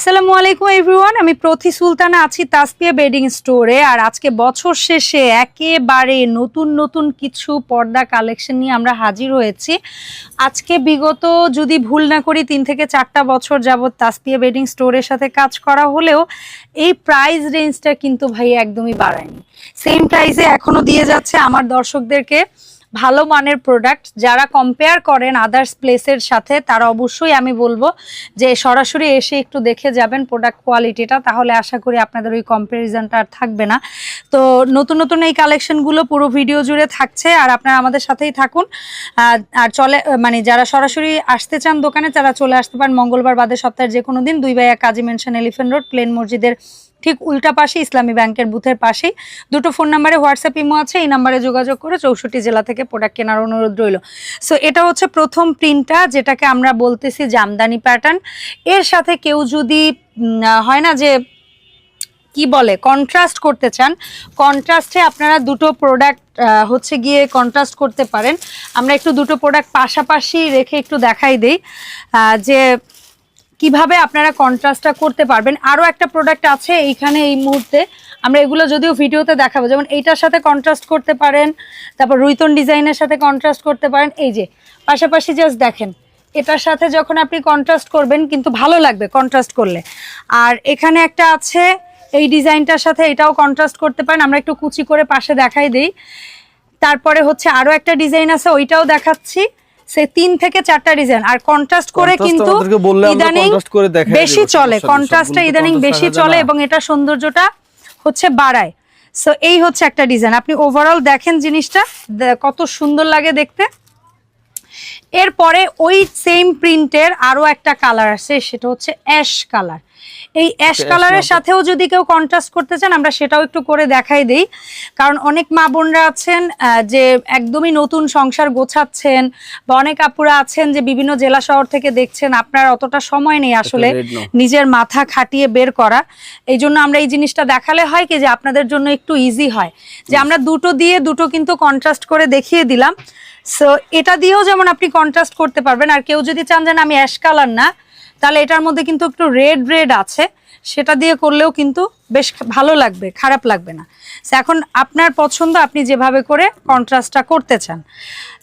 আসসালামু আলাইকুম এভরিওয়ান আমি প্রতি সুলতানা আছি তাসপিয়া বেডিং স্টোরে। আর আজকে বছর শেষে একেবারে নতুন নতুন কিছু পর্দা কালেকশন নিয়ে আমরা হাজির হয়েছি। আজকে বিগত যদি ভুল না করি, তিন থেকে চারটা বছর যাবৎ তাসপিয়া বেডিং স্টোরের সাথে কাজ করা হলেও এই প্রাইস রেঞ্জটা কিন্তু ভাই একদমই বাড়ায়নি। সেম প্রাইসে এখনও দিয়ে যাচ্ছে আমার দর্শকদেরকে। ভালো মানের প্রোডাক্ট যারা কম্পেয়ার করেন আদার্স প্লেসের সাথে, তারা অবশ্যই আমি বলব যে সরাসরি এসে একটু দেখে যাবেন প্রোডাক্ট কোয়ালিটিটা তাহলে আশা করি আপনাদের ওই কম্প্যারিজনটা আর থাকবে না। তো নতুন নতুন এই কালেকশনগুলো পুরো ভিডিও জুড়ে থাকছে, আর আপনারা আমাদের সাথেই থাকুন। আর চলে মানে যারা সরাসরি আসতে চান দোকানে, তারা চলে আসতে পারেন মঙ্গলবার বাদে সপ্তাহের যে কোনো দিন। দুই বাইয়া কাজী মেনশন এলিফেন্ট রোড, প্লেন মসজিদের ঠিক উল্টা পাশে ইসলামী ব্যাংকের বুথের পাশেই। দুটো ফোন নাম্বারে হোয়াটসঅ্যাপ ইমো আছে, এই নাম্বারে যোগাযোগ করে চৌষট্টি জেলা থেকে প্রোডাক্ট কেনার অনুরোধ রইল। সো এটা হচ্ছে প্রথম প্রিন্টটা যেটাকে আমরা বলতেছি জামদানি প্যাটার্ন এর সাথে কেউ যদি হয় না যে, কি বলে কন্ট্রাস্ট করতে চান কন্ট্রাস্টে আপনারা দুটো প্রোডাক্ট হচ্ছে গিয়ে কন্ট্রাস্ট করতে পারেন। আমরা একটু দুটো প্রোডাক্ট পাশাপাশি রেখে একটু দেখাই দিই যে কীভাবে আপনারা কন্ট্রাস্টটা করতে পারবেন। আরও একটা প্রোডাক্ট আছে এইখানে এই মুহূর্তে। আমরা এগুলো যদিও ভিডিওতে দেখাবো। যেমন এইটার সাথে কন্ট্রাস্ট করতে পারেন, তারপর রুইতন ডিজাইনের সাথে কন্ট্রাস্ট করতে পারেন। এই যে, পাশাপাশি জাস্ট দেখেন, এটার সাথে যখন আপনি কন্ট্রাস্ট করবেন, কিন্তু ভালো লাগবে কন্ট্রাস্ট করলে। আর এখানে একটা আছে, এই ডিজাইনটার সাথে এটাও কন্ট্রাস্ট করতে পারেন। আমরা একটু কুচি করে পাশে দেখাই দিই। তারপরে হচ্ছে আরও একটা ডিজাইন আছে, ওইটাও দেখাচ্ছি। সে তিন থেকে চারটা ডিজাইন আর কন্ট্রাস্ট করে কিন্তু ইদানিং বেশি চলে। কন্ট্রাস্টটা ইদানিং বেশি চলে এবং এটা সৌন্দর্যটা হচ্ছে বাড়ায়। সো এই হচ্ছে একটা ডিজাইন আপনি ওভারঅল দেখেন জিনিসটা কত সুন্দর লাগে দেখতে। এরপরে ওই সেম প্রিন্টের আরও একটা কালার আছে সেটা হচ্ছে অ্যাশ কালার এই অ্যাশ কালারের সাথেও যদি কেউ কন্ট্রাস্ট করতে চান আমরা সেটাও একটু করে দেখাই দিই। কারণ অনেক মা বোনরা আছেন যে একদমই নতুন সংসার গোছাচ্ছেন বা অনেক আপুরা আছেন যে বিভিন্ন জেলা শহর থেকে দেখছেন আপনার অতটা সময় নেই আসলে নিজের মাথা খাটিয়ে বের করা। এই জন্য আমরা এই জিনিসটা দেখালে হয় কি যে আপনাদের জন্য একটু ইজি হয়। যে আমরা দুটো দিয়ে দুটো কিন্তু কন্ট্রাস্ট করে দেখিয়ে দিলাম। সো এটা দিয়েও যেমন আপনি কন্ট্রাস্ট করতে পারবেন আর কেউ যদি চান যে না, আমি অ্যাশ কালার না তাহলে এটার মধ্যে কিন্তু একটু রেড রেড আছে। সেটা দিয়ে করলেও কিন্তু বেশ ভালো লাগবে খারাপ লাগবে না। এখন আপনার পছন্দ আপনি যেভাবে করে কন্ট্রাস্টটা করতে চান।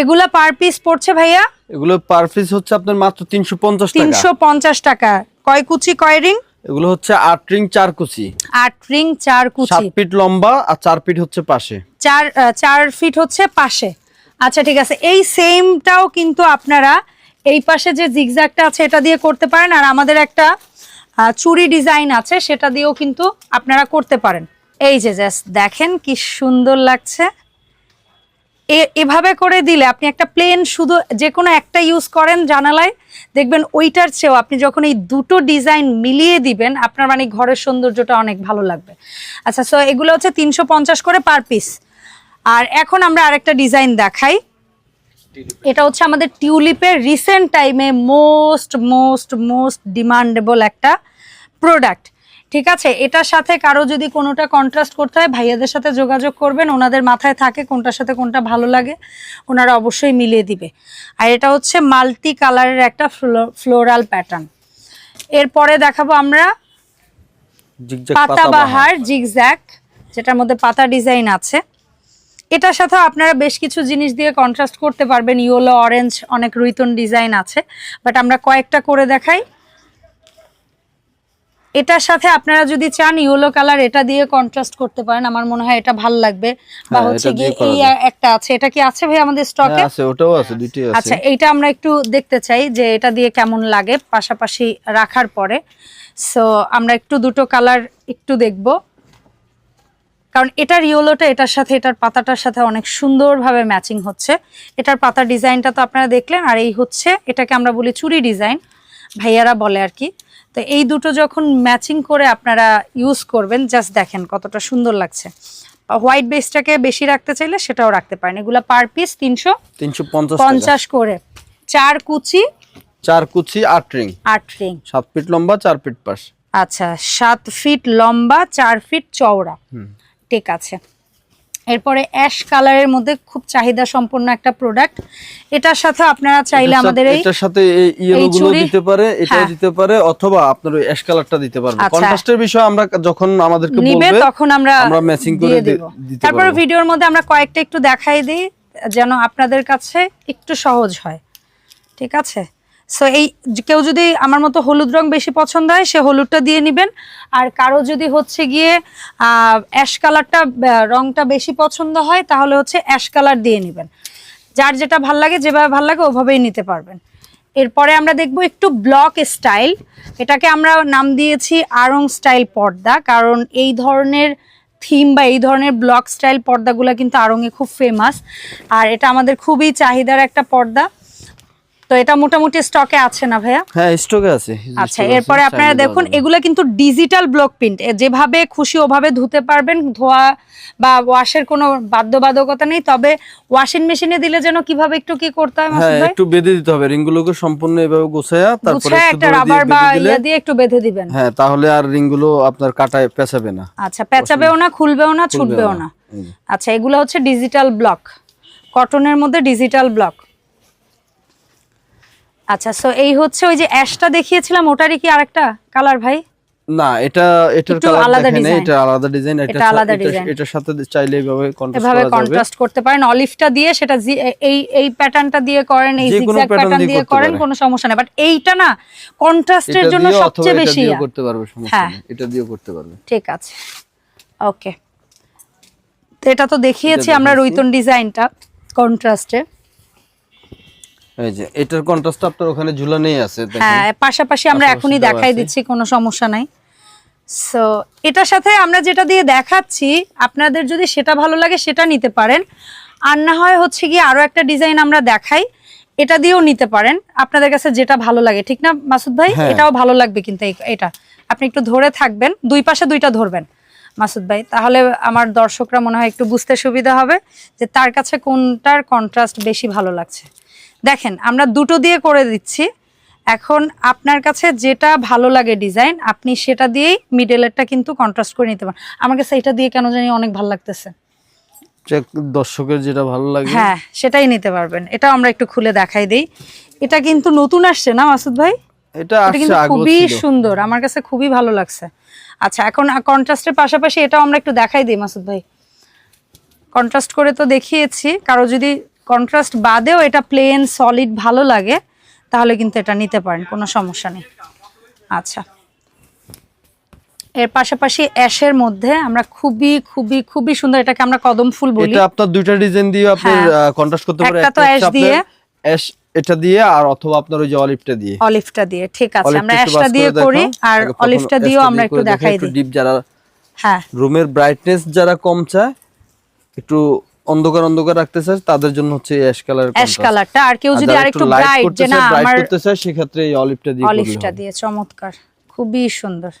এগুলা পার পিস পড়ছে ভাইয়া? এগুলো পার পিস হচ্ছে আপনার মাত্র তিনশো পঞ্চাশ টাকা। তিনশো পঞ্চাশ টাকা। কয় কুচি কয় রিং? এগুলো হচ্ছে আট রিং চার কুচি। আট রিং চার সাত কুচি ফিট লম্বা আর চার ফিট হচ্ছে পাশে। চার চার ফিট হচ্ছে পাশে। আচ্ছা ঠিক আছে। এই সেমটাও কিন্তু আপনারা এই পাশে যে জিগজ্যাগটা আছে, এটা দিয়ে করতে পারেন। আর আমাদের একটা চুরি ডিজাইন আছে, সেটা দিয়েও কিন্তু আপনারা করতে পারেন। এই যে জাস্ট দেখেন কি সুন্দর লাগছে। এভাবে করে দিলে আপনি একটা প্লেন শুধু যে কোনো একটা ইউজ করেন জানালায়, দেখবেন ওইটার চেয়েও আপনি যখন এই দুটো ডিজাইন মিলিয়ে দিবেন, আপনার মানে ঘরের সৌন্দর্যটা অনেক ভালো লাগবে। আচ্ছা সো এগুলো হচ্ছে তিনশো পঞ্চাশ করে পার পিস আর এখন আমরা আরেকটা ডিজাইন দেখাই। এটা হচ্ছে আমাদের টিউলিপের রিসেন্ট টাইমে মোস্ট মোস্ট মোস্ট ডিমান্ডেবল একটা প্রোডাক্ট ঠিক আছে? এটার সাথে কারও যদি কোনোটা কন্ট্রাস্ট করতে হয় ভাইয়াদের সাথে যোগাযোগ করবেন। ওনাদের মাথায় থাকে কোনটার সাথে কোনটা ভালো লাগে। ওনারা অবশ্যই মিলিয়ে দিবে। আর এটা হচ্ছে মাল্টি কালারের একটা ফ্লোরাল প্যাটার্ন এরপরে দেখাবো আমরা পাতাবাহার জিগজ্যাক যেটার মধ্যে পাতা ডিজাইন আছে। এটার সাথে আপনারা বেশ কিছু জিনিস দিয়ে কন্ট্রাস্ট করতে পারবেন। ইয়েলো অরেঞ্জ অনেক রুইতন ডিজাইন আছে। বাট আমরা কয়েকটা করে দেখাই। এটার সাথে আপনারা যদি চান ইয়েলো কালার এটা দিয়ে কন্ট্রাস্ট করতে পারেন। আমার মনে হয় এটা ভালো লাগবে। বা হ্যাঁ, হচ্ছে এটা গিয়ে এই একটা আছে। এটা কি আছে ভাই আমাদের স্টকে হ্যাঁ, আছে ওটাও আছে দুইটাই আছে। আচ্ছা এইটা আমরা একটু দেখতে চাই যে এটা দিয়ে কেমন লাগে। পাশাপাশি রাখার পরে। সো আমরা একটু দুটো কালার একটু দেখব। কারণ এটার ইয়েলোটা এটার সাথে এটার পাতাটার সাথে অনেক সুন্দরভাবে ম্যাচিং হচ্ছে। এটার পাতা ডিজাইনটা তো আপনারা দেখলেন আর এই হচ্ছে এটাকে আমরা বলি চুরি ডিজাইন ভাইয়ারা বলে আর কি। তো এই দুটো যখন ম্যাচিং করে আপনারা ইউজ করবেন জাস্ট দেখেন কতটা সুন্দর লাগছে। হোয়াইট বেসটাকে বেশি রাখতে চাইলে সেটাও রাখতে পারেন। এগুলো পার পিস তিনশো তিনশো পঞ্চাশ করে। চার কুচি চার কুচি আট রিং। আট রিং। সাত ফিট লম্বা চার ফিট পাশ। আচ্ছা সাত ফিট লম্বা চার ফিট চওড়া। ঠিক আছে। এরপরে অ্যাশ কালারের মধ্যে খুব চাহিদা সম্পন্ন একটা প্রোডাক্ট এটার সাথে আপনারা চাইলে আমাদের এই এটার সাথে এই ইয়েলো গুলো দিতে পারে এটাও হ্যাঁ। দিতে পারে অথবা আপনার ওই অ্যাশ কালারটা দিতে পারবে। আচ্ছা। কন্ট্রাস্টের বিষয় আমরা যখন আমাদেরকে বলবে তখন আমরা আমরা ম্যাচিং করে দিয়ে দিব। তারপর ভিডিওর মধ্যে আমরা কয়েকটা একটু দেখাই দিই যেন আপনাদের কাছে একটু সহজ হয়। ঠিক আছে? সো এই কেউ যদি আমার মতো হলুদ রং বেশি পছন্দ হয়, সে হলুদটা দিয়ে নেবেন। আর কারও যদি হচ্ছে গিয়ে অ্যাশ কালারটা রংটা বেশি পছন্দ হয়, তাহলে হচ্ছে অ্যাশ কালার দিয়ে নেবেন। যার যেটা ভালো লাগে, যেভাবে ভালো লাগে, ওভাবেই নিতে পারবেন। এরপরে আমরা দেখব একটু ব্লক স্টাইল। এটাকে আমরা নাম দিয়েছি আরং স্টাইল পর্দা, কারণ এই ধরনের থিম বা এই ধরনের ব্লক স্টাইল পর্দাগুলো কিন্তু আরঙে খুব ফেমাস। আর এটা আমাদের খুবই চাহিদার একটা পর্দা। তো এটা মোটামুটি স্টকে আছে না ভাইয়া? হ্যাঁ স্টকে আছে। আচ্ছা এরপরে আপনারা দেখুন। এগুলো কিন্তু ডিজিটাল ব্লক প্রিন্ট যেভাবে খুশি ওভাবে ধুতে পারবেন ধোয়া বা ওয়াশের কোনো বাধ্যবাধকতা নেই তবে ওয়াশিং মেশিনে দিলে যেন কীভাবে একটু কি করতে হয় হ্যাঁ একটু বেঁধে দিতে হবে রিং গুলোকে সম্পূর্ণ এভাবে গোছায়া তারপরে একটু রাবার বা ইয়া দিয়ে একটু বেঁধে দিবেন। হ্যাঁ তাহলে আর রিংগুলো আপনার কাটায় পেঁচাবে না। আচ্ছা পেঁচাবেও না খুলবেও না ছুটবেও না। আচ্ছা এগুলো হচ্ছে ডিজিটাল ব্লক কটনের মধ্যে ডিজিটাল ব্লক আচ্ছা সো এই হচ্ছে ওই যে অ্যাশটা দেখিয়েছিলাম ওটারই কি আরেকটা কালার ভাই না এটা এটার একটু কালার আলাদা দেখেন। এটা আলাদা ডিজাইন এটা এটা আলাদা design। এটার সাথে চাইলে এইভাবে কন্ট্রাস্ট এভাবে করা যাবে কন্ট্রাস্ট করতে পারেন অলিভটা দিয়ে সেটা এই এই প্যাটার্নটা দিয়ে করেন এই জিগজ্যাগ প্যাটার্ন দিয়ে দিয়ে করেন কোনো সমস্যা নেই বাট এইটা না কন্ট্রাস্টের জন্য সবচেয়ে বেশি ইয়া। করতে পারবে সমস্যা হ্যাঁ। নেই এটা দিয়েও করতে পারবে ঠিক আছে ওকে তো এটা তো দেখিয়েছি আমরা। রুইতন ডিজাইনটা কন্ট্রাস্টে এই যে এটার কন্ট্রাস্ট আপনার ওখানে ঝুলানোই আছে হ্যাঁ পাশাপাশি আমরা এখনই দেখাই দিচ্ছি কোনো সমস্যা নাই। সো এটার সাথে আমরা যেটা দিয়ে দেখাচ্ছি আপনাদের যদি সেটা ভালো লাগে সেটা নিতে পারেন। আর না হয় হচ্ছে গিয়ে আরও একটা ডিজাইন আমরা দেখাই এটা দিয়েও নিতে পারেন। আপনাদের কাছে যেটা ভালো লাগে ঠিক না মাসুদ ভাই? হ্যাঁ। এটাও ভালো লাগবে কিন্তু এটা। আপনি একটু ধরে থাকবেন দুই পাশে দুইটা ধরবেন মাসুদ ভাই। তাহলে আমার দর্শকরা মনে হয় একটু বুঝতে সুবিধা হবে যে তার কাছে কোনটার কন্ট্রাস্ট বেশি ভালো লাগছে। দেখেন আমরা দুটো দিয়ে করে দিচ্ছি। এখন আপনার কাছে যেটা ভালো লাগে ডিজাইন আপনি সেটা দিয়েই মিডলেরটা কিন্তু কন্ট্রাস্ট করে নিতে পারেন। আমার কাছে এটা দিয়ে কেন জানি অনেক ভালো লাগতেছে। দর্শকের যেটা ভালো লাগে। হ্যাঁ সেটাই নিতে পারবেন। এটা আমরা একটু খুলে দেখাই দেই। এটা কিন্তু নতুন আসছে না মাসুদ ভাই? এটা কিন্তু খুবই সুন্দর আমার কাছে খুবই ভালো লাগছে। আচ্ছা এখন কন্ট্রাস্টের পাশাপাশি এটাও আমরা একটু দেখাই দিই মাসুদ ভাই। কন্ট্রাস্ট করে তো দেখিয়েছি কারও যদি কন্ট্রাস্ট বাদেও এটা প্লেন সলিড ভালো লাগে তাহলে কিন্তু এটা নিতে পারেন কোনো সমস্যা নেই। আচ্ছা। এর পাশাপাশি অ্যাশের মধ্যে আমরা খুবই খুবই খুবই সুন্দর এটাকে আমরা কদম ফুল বলি। এটা আপনার দুইটা ডিজাইন দিয়ে আপনি হ্যাঁ। কন্ট্রাস্ট করতে পারেন। একটা তো অ্যাশ দিয়ে। অ্যাশ এটা দিয়ে আর অথবা আপনার ওই যে অলিভটা দিয়ে। অলিভটা দিয়ে ঠিক আছে। আমরা অ্যাশটা দিয়ে করি আর অলিভটা দিয়েও আমরা একটু দেখাই একটু দিই। ডিপ যারা হ্যাঁ। রুমের ব্রাইটনেস যারা কম চায় একটু অন্ধকার অন্ধকার রাখতে চায় তাদের জন্য হচ্ছে অ্যাশ কালার অ্যাশ কালারটা আর কেউ যদি আরেকটু ব্রাইট যে না আমার করতে চায় সেক্ষেত্রে এই অলিভটা দিয়ে অলিভটা দিয়ে চমৎকার। খুবই সুন্দর।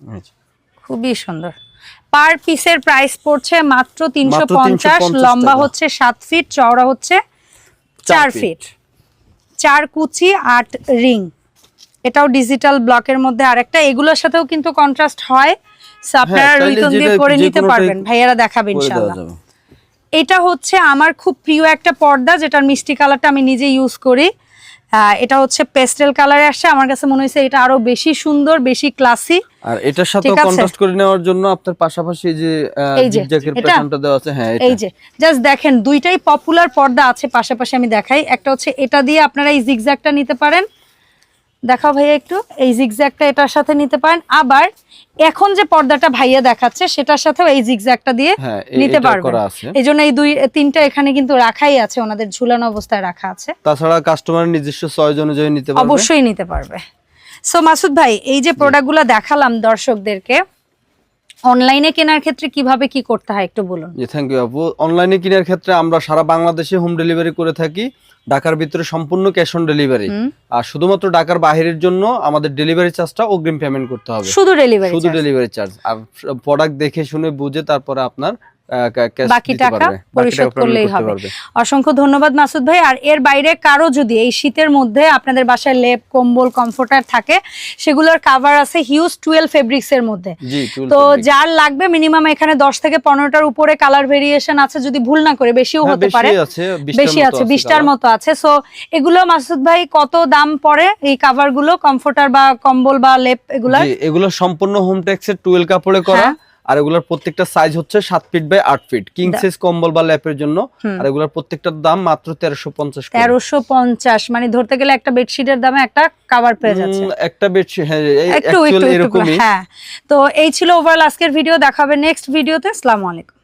আচ্ছা। খুবই সুন্দর। পার পিসের প্রাইস পড়ছে মাত্র তিনশো পঞ্চাশ 350 লম্বা হচ্ছে সাত ফিট চওড়া হচ্ছে চার ফিট চার কুচি আট রিং এটাও ডিজিটাল ব্লকের মধ্যে আরেকটা। এগুলোর সাথেও কিন্তু কন্ট্রাস্ট হয়। আপনারা রুইতন দিয়ে করে নিতে পারবেন। ভাইয়ারা দেখাবে এটা হচ্ছে আমার খুব প্রিয় একটা পর্দা যেটার মিষ্টি কালারটা আমি নিজে ইউজ করি। এটা হচ্ছে পেস্টেল কালারে আসছে। আমার কাছে মনে হয়েছে এটা আরও বেশি সুন্দর বেশি ক্লাসি আর এটার সাথে। কন্ট্রাস্ট করে নেওয়ার জন্য আপনার পাশাপাশি যে এটা? প্যাটার্নটা দেওয়া আছে হ্যাঁ এই যে জাস্ট দেখেন দুইটাই পপুলার পর্দা আছে পাশাপাশি আমি দেখাই। একটা হচ্ছে এটা দিয়ে আপনারা এই জিগজ্যাগটা নিতে পারেন। দেখাও ভাইয়া একটু। এই জিগজ্যাকটা এটার সাথে নিতে পারেন। আবার এখন যে পর্দাটা ভাইয়া দেখাচ্ছে সেটার সাথেও এই জিগজ্যাকটা দিয়ে হ্যাঁ, নিতে পারবেন। এই জন্য এই দুই তিনটা এখানে কিন্তু রাখাই আছে ওনাদের ঝুলানো অবস্থায় রাখা আছে। তাছাড়া কাস্টমার নিজস্ব চয়েস অনুযায়ী নিতে পারবে। অবশ্যই নিতে পারবে। সো মাসুদ ভাই এই যে প্রোডাক্টগুলো দেখালাম দর্শকদেরকে অনলাইনে কেনার ক্ষেত্রে কীভাবে কি করতে হয় একটু বলুন? জি থ্যাংক ইউ আপু। অনলাইনে কেনার ক্ষেত্রে আমরা সারা বাংলাদেশে হোম ডেলিভারি করে থাকি। ঢাকার ভিতরে সম্পূর্ণ ক্যাশ অন ডেলিভারি আর শুধুমাত্র ঢাকার বাইরের জন্য আমাদের ডেলিভারি চার্জটা অগ্রিম পেমেন্ট করতে হবে। শুধু ডেলিভারি শুধু ডেলিভারি চার্জ আর প্রোডাক্ট দেখে শুনে বুঝে তারপরে আপনার বাকি টাকা পরিশোধ করলেই হবে। অসংখ্য ধন্যবাদ মাসুদ ভাই। আর এর বাইরে কারও যদি এই শীতের মধ্যে আপনাদের বাসায় লেপ কম্বল কমফোর্টার থাকে সেগুলোর কাভার আছে হিউজ টুয়েলভ ফেব্রিক্স এর মধ্যে। তো যার লাগবে মিনিমাম এখানে দশ থেকে পনেরোটার উপরে কালার ভেরিয়েশন আছে যদি ভুল না করে বেশিও হ্যাঁ, হতে পারে। বেশি আছে বিশটার মতো আছে সো এগুলো মাসুদ ভাই কত দাম পড়ে এই কাভারগুলো কমফোর্টার বা কম্বল বা লেপ এগুলা এগুলো সম্পূর্ণ হোম টেক্সের টুয়েল কাপড়ে করা। হ্যাঁ। আর এগুলোর প্রত্যেকটা সাইজ হচ্ছে সাত ফিট বাই আট ফিট কিং সাইজ কম্বল বা ল্যাপের জন্য। আর এগুলোর প্রত্যেকটার দাম মাত্র তেরোশো পঞ্চাশ তেরোশো পঞ্চাশ মানে ধরতে গেলে একটা বেডশিটের দামে একটা কাভার পেয়ে যাচ্ছে একটা বেডশিট হ্যাঁ এরকমই। হ্যাঁ। তো এই ছিল ওভারঅল আজকের ভিডিও দেখাবে নেক্সট ভিডিওতে আসসালামু আলাইকুম।